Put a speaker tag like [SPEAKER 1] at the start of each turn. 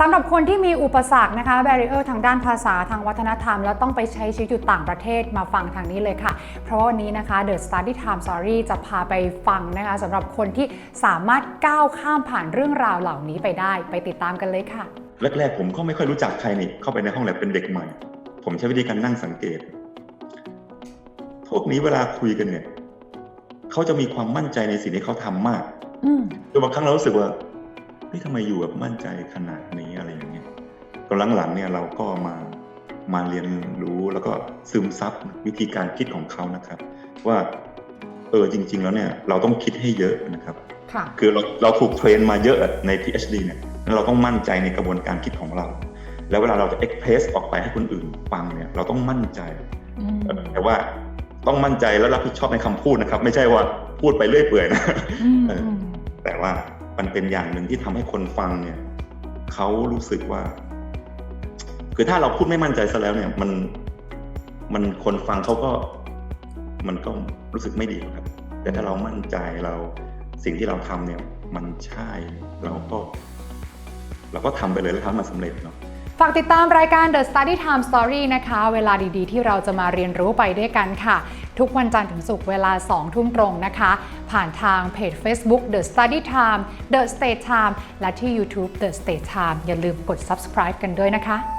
[SPEAKER 1] สำหรับคนที่มีอุปสรรคนะคะ b บ r ร e r ทางด้านภาษาทางวัฒนธรรม แล้วต้องไปใช้ชีวิตอยู่ต่างประเทศมาฟังทางนี้เลยค่ะ เพราะว่าวันนี้นะคะ The Study Time Story จะพาไปฟังนะคะสำหรับคนที่สามารถก้าวข้ามผ่านเรื่องราวเหล่านี้ไปได้ ไปติดตามกันเลยค่ะ
[SPEAKER 2] แรกๆ ผมก็ไม่ค่อยรู้จักใครนี่เข้าไปในห้องแลบเป็นเด็กใหม่ ผมใช้วิธีการนั่งสังเกต พวกนี้เวลาคุยกันเนี่ยเขาจะมีความมั่นใจในสิ่งที่เขาทำมาก
[SPEAKER 1] อืม
[SPEAKER 2] จนบางครั้งเรารู้สึกว่า เฮ้ยทำไมอยู่แบบมั่นใจขนาดนี้อะไรอย่างเงี้ยตอนหลังๆเนี่ยเราก็มามาเรียนรู้แล้วก็ซึมซับวิธีการคิดของเขานะครับ ว่าเออจริง ๆ แล้วเนี่ยเราต้องคิดให้เยอะนะครับ
[SPEAKER 1] ค่ะ
[SPEAKER 2] คือเราเราถูกเทรนมาเยอะใน PhD เนี่ยงั้นเราต้องมั่นใจในกระบวนการคิดของเรา แล้วเวลาเราจะ express ออกไปให้คนอื่นฟังเนี่ยเราต้องมั่นใจ
[SPEAKER 1] อืม
[SPEAKER 2] เออแต่ว่าต้องมั่นใจแล้วรับผิดชอบในคำพูดนะครับ ไม่ใช่ว่าพูดไปเรื่อยเปื่อยนะ
[SPEAKER 1] อืม
[SPEAKER 2] เออ
[SPEAKER 1] อืม
[SPEAKER 2] แต่ว่า มันเป็นอย่างหนึ่งที่ทำให้คนฟังเนี่ยเขารู้สึกว่า คือถ้าเราพูดไม่มั่นใจซะแล้วเนี่ยมันมันคนฟังเขาก็ มันก็รู้สึกไม่ดีครับ แต่ถ้าเรามั่นใจเราสิ่งที่เราทำเนี่ย มันใช่เราก็ เราก็ทำไปเลยแล้วทำมันสำเร็จเนาะ
[SPEAKER 1] ฝากติดตามรายการ The Study Time Story นะคะ เวลาดีๆ ที่เราจะมาเรียนรู้ไปด้วยกันค่ะ ทุกวันจันทร์ถึงศุกร์เวลา 2 ทุ่มตรงนะคะ ผ่านทางเพจ Facebook The Study Time The State Time และที่ YouTube The State Time อย่าลืมกด subscribe กันด้วยนะคะ